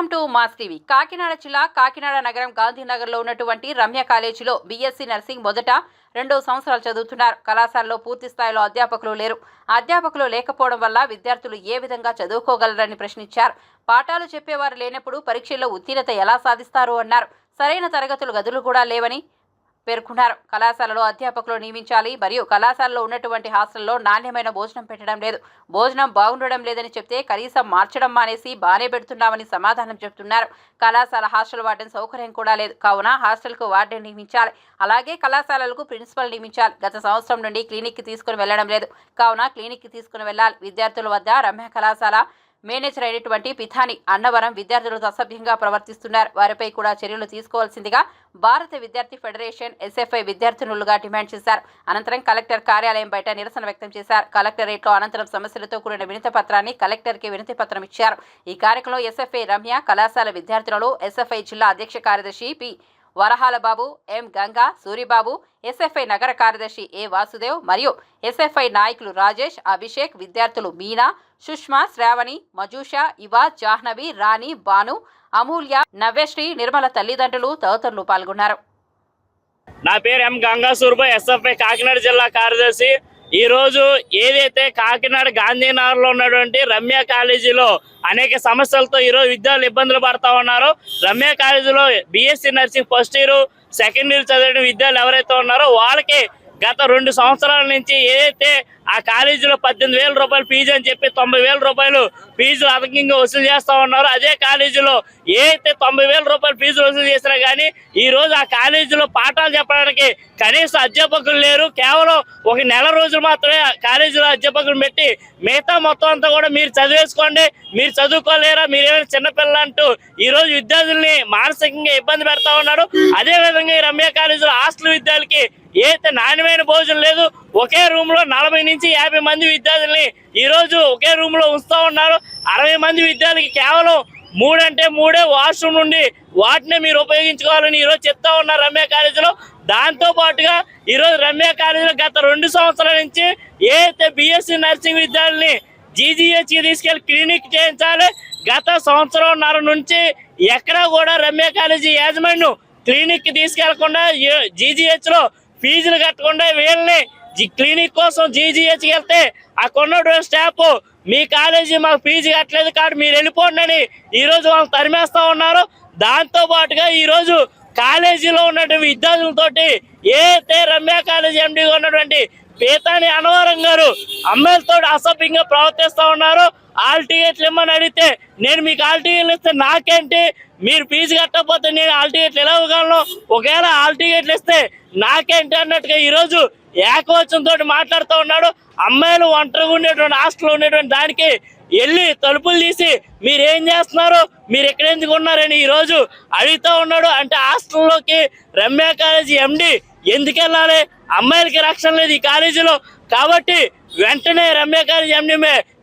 Welcome to Mass TV. Kakinada జిల్లా కాకినాడ నగరం గాంధీనగర్లో ఉన్నటువంటి రమ్య కాలేజీలో బీఎస్సీ నర్సింగ్ మొదట రెండు సంవత్సరాలు చదువుతున్నారు. కళాశాలలో పూర్తి స్థాయిలో అధ్యాపకులు లేరు. అధ్యాపకులు లేకపోవడం వల్ల విద్యార్థులు ఏ విధంగా చదువుకోగలరని ప్రశ్నించారు. పాఠాలు చెప్పేవారు లేనప్పుడు పరీక్షల్లో ఉత్తీర్ణత ఎలా సాధిస్తారు అన్నారు. సరైన తరగతులు గదులు కూడా లేవని పేర్కొన్నారు. కళాశాలలో అధ్యాపకులు నియమించాలి మరియు కళాశాలలో ఉన్నటువంటి హాస్టల్లో నాణ్యమైన భోజనం పెట్టడం లేదు. భోజనం బాగుండడం లేదని చెప్తే కనీసం మార్చడం మానేసి బానే పెడుతున్నామని సమాధానం చెప్తున్నారు. కళాశాల హాస్టల్ వార్డెన్ సౌకర్యం కూడా లేదు. కావున హాస్టల్కు వార్డెన్ నియమించాలి. అలాగే కళాశాలలకు ప్రిన్సిపల్ నియమించాలి. గత సంవత్సరం నుండి క్లినిక్కి తీసుకుని వెళ్ళడం లేదు. కావున క్లినిక్కి తీసుకుని వెళ్ళాలి. విద్యార్థుల వద్ద రమ్య కళాశాల మేనేజర్ అయినటువంటి పిథాని అన్నవరం విద్యార్థులతో అసభ్యంగా ప్రవర్తిస్తున్నారు. వారిపై కూడా చర్యలు తీసుకోవాల్సిందిగా భారత విద్యార్థి ఫెడరేషన్ ఎస్ఎఫ్ఐ విద్యార్థినులుగా డిమాండ్ చేశారు. అనంతరం కలెక్టర్ కార్యాలయం బయట నిరసన వ్యక్తం చేశారు. కలెక్టరేట్లో అనంతరం సమస్యలతో కూడిన వినతి పత్రాన్ని కలెక్టర్కి వినతి పత్రం ఇచ్చారు. ఈ కార్యక్రమంలో ఎస్ఎఫ్ఐ రమ్య కళాశాల విద్యార్థులను ఎస్ఎఫ్ఐ జిల్లా అధ్యక్ష కార్యదర్శి P Varahala Babu M Ganga Suribabu SFI నగర కార్యదర్శి ఏ వాసుదేవ్ మరియు ఎస్ఎఫ్ఐ నాయకులు రాజేష్ అభిషేక్ విద్యార్థులు మీనా సుష్మా శ్రావణి మజూషా ఇవా జాహ్నవి రాణి భాను అమూల్య నవ్యశ్రీ నిర్మల తల్లిదండ్రులు తదితరులు పాల్గొన్నారు. నా పేరు ఎం గంగాసూర్బా ఎస్ఎఫ్ఐ కాకినాడ జిల్లా కార్యదర్శి. ఈ రోజు ఏదైతే కాకినాడ గాంధీనగర్లో ఉన్నటువంటి రమ్య కాలేజీలో అనేక సమస్యలతో ఈ రోజు విద్యార్థులు ఇబ్బందులు పడతా ఉన్నారు. రమ్య కాలేజీలో BSc nursing first year second year చదివిన విద్యార్థులు ఎవరైతే ఉన్నారో వాళ్ళకి గత రెండు సంవత్సరాల నుంచి ఏదైతే ఆ కాలేజీలో పద్దెనిమిది వేల రూపాయలు ఫీజు అని చెప్పి తొంభై వేల రూపాయలు ఫీజులు అధికంగా వసూలు చేస్తా ఉన్నారు అదే కాలేజీలో ఏదైతే తొంభై వేల రూపాయలు ఫీజులు వసూలు చేసినా కానీ ఈ రోజు ఆ కాలేజీలో పాఠాలు చెప్పడానికి కనీసం అధ్యాపకులు లేరు. కేవలం ఒక నెల రోజులు మాత్రమే కాలేజీలో అధ్యాపకులు పెట్టి మిగతా మొత్తం అంతా కూడా మీరు చదివేసుకోండి. మీరు చదువుకోలేరా? మీరు ఏమైనా చిన్నపిల్ల అంటూ ఈ రోజు విద్యార్థుల్ని మానసికంగా ఇబ్బంది పెడతా ఉన్నారు. అదే విధంగా ఈ రమ్య కాలేజీలో హాస్టల్ విద్యార్థులకి ఏదైతే నాణ్యమైన భోజనం లేదు. ఒకే రూమ్లో నలభై నుంచి యాభై మంది విద్యార్థుల్ని ఈ రోజు ఒకే రూమ్లో ఉంచుతా ఉన్నారు. అరవై మంది విద్యార్థులకి కేవలం మూడంటే మూడే వాష్రూమ్ నుండి వాటినే మీరు ఉపయోగించుకోవాలని ఈరోజు చెప్తా ఉన్నారు రమ్య కాలేజీలో. దాంతో పాటుగా ఈరోజు రమ్య కాలేజీలో గత రెండు సంవత్సరాల నుంచి ఏదైతే బిఎస్సీ నర్సింగ్ విద్యార్థుల్ని జీజీహెచ్కి తీసుకెళ్ళి క్లినిక్ చేయించాలి. గత సంవత్సరంన్నర నుంచి ఎక్కడా కూడా రమ్య కాలేజీ యాజమాన్యం క్లినిక్ తీసుకెళ్ళకుండా జీజీహెచ్లో ఫీజులు కట్టకుండా వీళ్ళని క్లినిక్ కోసం జీజీహెచ్ వెళ్తే అక్కడ ఉన్నటువంటి స్టాఫ్ మీ కాలేజీ మాకు ఫీజు కట్టలేదు కాబట్టి మీరు వెళ్ళిపోండి అని ఈ రోజు వాళ్ళు తరిమేస్తా ఉన్నారు. దాంతో పాటుగా ఈ రోజు కాలేజీలో ఉన్నటువంటి విద్యార్థులతోటి ఏ రమ్య కాలేజీ ఎండీగా ఉన్నటువంటి పీతాని అనవరం గారు అమ్మాయిలతో అసభ్యంగా ప్రవర్తిస్తూ ఉన్నారు. ఆల్ టికెట్లు ఇమ్మని అడిగితే నేను మీకు ఆల్ టికెట్లు ఇస్తే నాకేంటి? మీరు ఫీజు కట్టకపోతే నేను ఆల్ టికెట్లు ఎలా ఇవ్వగలను? ఒకవేళ ఆల్ టికెట్లు ఇస్తే నాకేంటి? అన్నట్టుగా ఈరోజు ఏకవచనం తోటి మాట్లాడుతూ ఉన్నాడు. అమ్మాయిలు ఒంటరిగా ఉండేటువంటి హాస్టల్లో ఉండేటువంటి దానికి వెళ్ళి తలుపులు తీసి మీరేం చేస్తున్నారు? మీరు ఎక్కడ ఎందుకు ఉన్నారని ఈరోజు అడుగుతూ అడుగుతా ఉన్నాడు. అంటే హాస్టల్లోకి రమ్య కాలేజీ ఎండి ఎందుకు వెళ్ళాలి? అమ్మాయిలకి రక్షణ లేదు ఈ కాలేజీలో. కాబట్టి వెంటనే రమ్య కాలేజీ ఎండి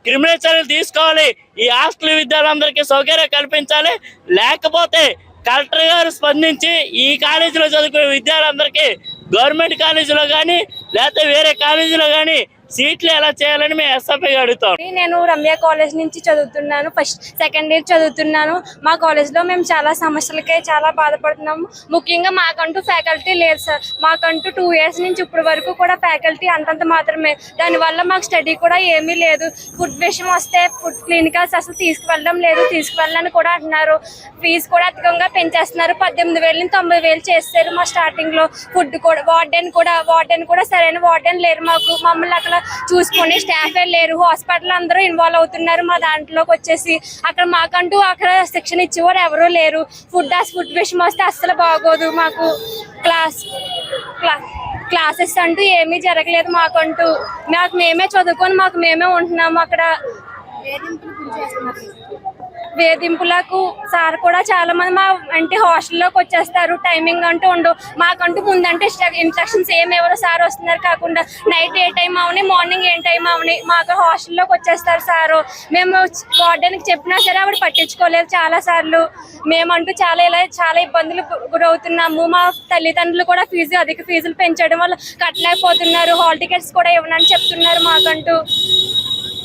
క్రిమినల్ చర్యలు తీసుకోవాలి. ఈ హాస్టల్ విద్యార్థులందరికీ సౌకర్యం కల్పించాలి. లేకపోతే కలెక్టర్ గారు స్పందించి ఈ కాలేజీలో చదువుకునే విద్యార్థులందరికీ గవర్నమెంట్ కాలేజీలో కానీ లేకపోతే వేరే కాలేజీలో కానీ సీట్లు ఎలా చేయాలని మేము ఎస్ఎఫ్ఐ అడుగుతాం. నేను రమ్య కాలేజ్ నుంచి చదువుతున్నాను ఫస్ట్ సెకండ్ ఇయర్ చదువుతున్నాను. మా కాలేజ్లో మేము చాలా సమస్యలకే చాలా బాధపడుతున్నాము. ముఖ్యంగా మాకంటూ ఫ్యాకల్టీ లేదు సార్. మాకంటూ టూ ఇయర్స్ నుంచి ఇప్పటి వరకు కూడా ఫ్యాకల్టీ అంతంత మాత్రమే. దానివల్ల మాకు స్టడీ కూడా ఏమీ లేదు. ఫుడ్ విషయం వస్తే ఫుడ్ క్లినికల్స్ అసలు తీసుకువెళ్ళడం లేదు తీసుకువెళ్ళని కూడా అంటున్నారు. ఫీజు కూడా అధికంగా పెంచేస్తున్నారు. పద్దెనిమిది వేలు నుంచి తొంభై వేలు చేస్తారు మా స్టార్టింగ్లో. ఫుడ్ కూడా వార్డెన్ కూడా వార్డెన్ కూడా సరైన వార్డెన్ లేరు మాకు. మమ్మల్ని అక్కడ చూసుకునే స్టాఫే లేరు. హాస్పిటల్ అందరూ ఇన్వాల్వ్ అవుతున్నారు మా దాంట్లోకి వచ్చేసి. అక్కడ మాకంటూ అక్కడ శిక్షణ ఇచ్చేవారు ఎవరూ లేరు. ఫుడ్ ఫుడ్ విషయం వస్తే అస్సలు బాగోదు మాకు. క్లాస్ క్లాస్ క్లాసెస్ అంటూ ఏమీ జరగలేదు మాకంటూ. మాకు మేమే చదువుకొని మాకు మేమే ఉంటున్నాము అక్కడ. వేధింపులకు సార్ కూడా చాలా మంది మా అంటే హాస్టల్లోకి వచ్చేస్తారు. టైమింగ్ అంటూ ఉండవు. మాకంటూ ముందంటే ఇన్స్ట్రక్షన్స్ ఏం ఎవరో సార్ వస్తున్నారు కాకుండా నైట్ ఏ టైం అవుని మార్నింగ్ ఏ టైం అవని మాకు హాస్టల్లోకి వచ్చేస్తారు సారు. మేము వార్డెన్కి చెప్పినా సరే ఆవిడ పట్టించుకోలేదు చాలా సార్లు. మేమంటూ చాలా ఇలా చాలా ఇబ్బందులు గురవుతున్నాము. మా తల్లిదండ్రులు కూడా ఫీజు అధిక ఫీజులు పెంచడం వల్ల కట్టలేకపోతున్నారు. హాల్ టికెట్స్ కూడా ఇవ్వనని చెప్తున్నారు మాకంటూ.